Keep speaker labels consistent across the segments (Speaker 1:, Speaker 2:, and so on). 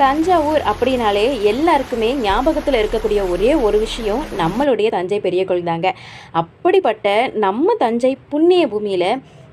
Speaker 1: தஞ்சாவூர் அப்படின்னாலே எல்லாருக்குமே ஞாபகத்தில் இருக்கக்கூடிய ஒரே ஒரு விஷயம் நம்மளுடைய தஞ்சை பெரிய கோயில் தாங்க. அப்படிப்பட்ட நம்ம தஞ்சை புண்ணிய பூமியில்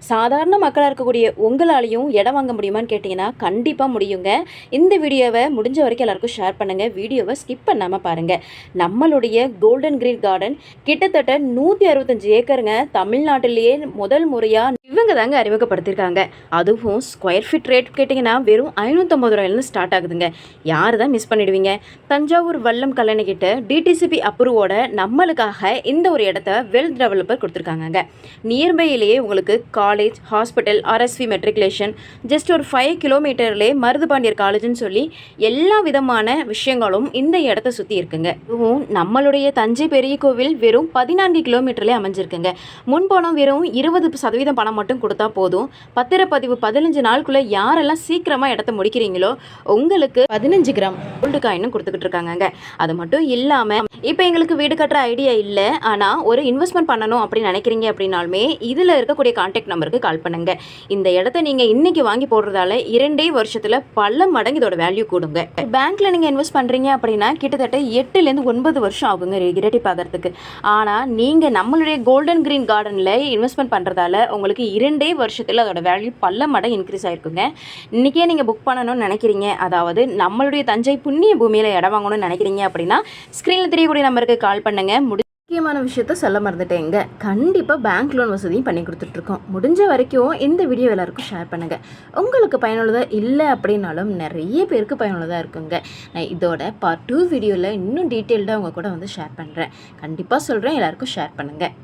Speaker 1: சாதாரண மக்களாக இருக்கக்கூடிய உங்களாலையும் இடம் வாங்க முடியுமான்னு கேட்டிங்கன்னா கண்டிப்பாக முடியுங்க. இந்த வீடியோவை முடிஞ்ச வரைக்கும் எல்லாருக்கும் ஷேர் பண்ணுங்கள் வீடியோவை ஸ்கிப் பண்ணாமல் பாருங்கள் நம்மளுடைய கோல்டன் கிரீன் கார்டன் கிட்டத்தட்ட நூற்றி அறுபத்தஞ்சு ஏக்கருங்க தமிழ்நாட்டிலேயே முதல் முறையாக இவங்க தாங்க அறிமுகப்படுத்தியிருக்காங்க. அதுவும் ஸ்கொயர் ஃபீட் ரேட் கேட்டிங்கன்னா வெறும் ஐநூற்றம்பது ரூபாயிலேருந்து ஸ்டார்ட் ஆகுதுங்க. யார் தான் மிஸ் பண்ணிடுவீங்க? தஞ்சாவூர் வல்லம் கல்லணை கிட்ட டிடிசிபி அப்ரூவோட நம்மளுக்காக இந்த ஒரு இடத்த வெல் டெவலப்பர் கொடுத்துருக்காங்க நியர்பையிலேயே உங்களுக்கு college hospital RSV matriculation just ஒரு ஃபைவ் கிலோமீட்டர்லேயே மருதுபாண்டியர் காலேஜ்னு சொல்லி எல்லா விதமான விஷயங்களும் இந்த இடத்த சுற்றி இருக்குங்க. இதுவும் நம்மளுடைய தஞ்சை பெரிய கோவில் வெறும் பதினான்கு கிலோமீட்டர்லேயே அமைஞ்சிருக்குங்க. முன்பணம் வெறும் இருபது சதவீதம் பணம் மட்டும் கொடுத்தா போதும். பத்திரப்பதிவு பதினஞ்சு நாளுக்குள்ளே யாரெல்லாம் சீக்கிரமாக இடத்த முடிக்கிறீங்களோ உங்களுக்கு பதினஞ்சு கிராம் கோல்டு காயினும் கொடுத்துக்கிட்டு இருக்காங்க அது மட்டும் இல்லாமல் இப்போ எங்களுக்கு வீடு கட்டுற ஐடியா இல்லை. ஆனால் ஒரு இன்வெஸ்ட்மெண்ட் பண்ணணும் அப்படின்னு நினைக்கிறீங்க அப்படின்னாலுமே இதில் இருக்கக்கூடிய கான்டாக்ட் நம்பருக்கு கால் பண்ணுங்க. இந்த இடத்த நீங்கள் இன்னைக்கு வாங்கி போடுறதால இரண்டே வருஷத்தில் பல மடங்கு இதோட வேல்யூ கூடுங்க. பேங்க்ல நீங்கள் இன்வெஸ்ட் பண்ணுறீங்க அப்படின்னா கிட்டத்தட்ட எட்டுலேருந்து ஒன்பது வருஷம் ஆகுங்க இரட்டி ஆகிறதுக்கு ஆனால் நீங்கள் நம்மளுடைய கோல்டன் கிரீன் கார்டனில் இன்வெஸ்ட்மெண்ட் பண்ணுறதால உங்களுக்கு இரண்டே வருஷத்தில் அதோட வேல்யூ பல மடங்கு இன்க்ரீஸ் ஆயிருக்குங்க. இன்றைக்கே நீங்கள் புக் பண்ணணும்னு நினைக்கிறீங்க. அதாவது நம்மளுடைய தஞ்சை புண்ணிய பூமியில் இடம் வாங்கணும்னு நினைக்கிறீங்க அப்படின்னா ஸ்க்ரீனில் தெரியக்கூடிய நம்பருக்கு கால் பண்ணுங்கள் முடி முக்கியமான விஷயத்த சொல்ல மறந்துட்டேங்க. கண்டிப்பாக பேங்க் லோன் வசதியும் பண்ணி கொடுத்துட்ருக்கோம். முடிஞ்ச வரைக்கும் இந்த வீடியோ எல்லாருக்கும் ஷேர் பண்ணுங்கள் உங்களுக்கு பயனுள்ளதாக இல்லை அப்படின்னாலும் நிறைய பேருக்கு பயனுள்ளதாக இருக்குங்க. நான் இதோட பார்ட் டூ வீடியோவில் இன்னும் டீட்டெயில்டாக உங்கள் கூட வந்து ஷேர் பண்ணுறேன் கண்டிப்பாக சொல்கிறேன் எல்லாருக்கும் ஷேர் பண்ணுங்கள்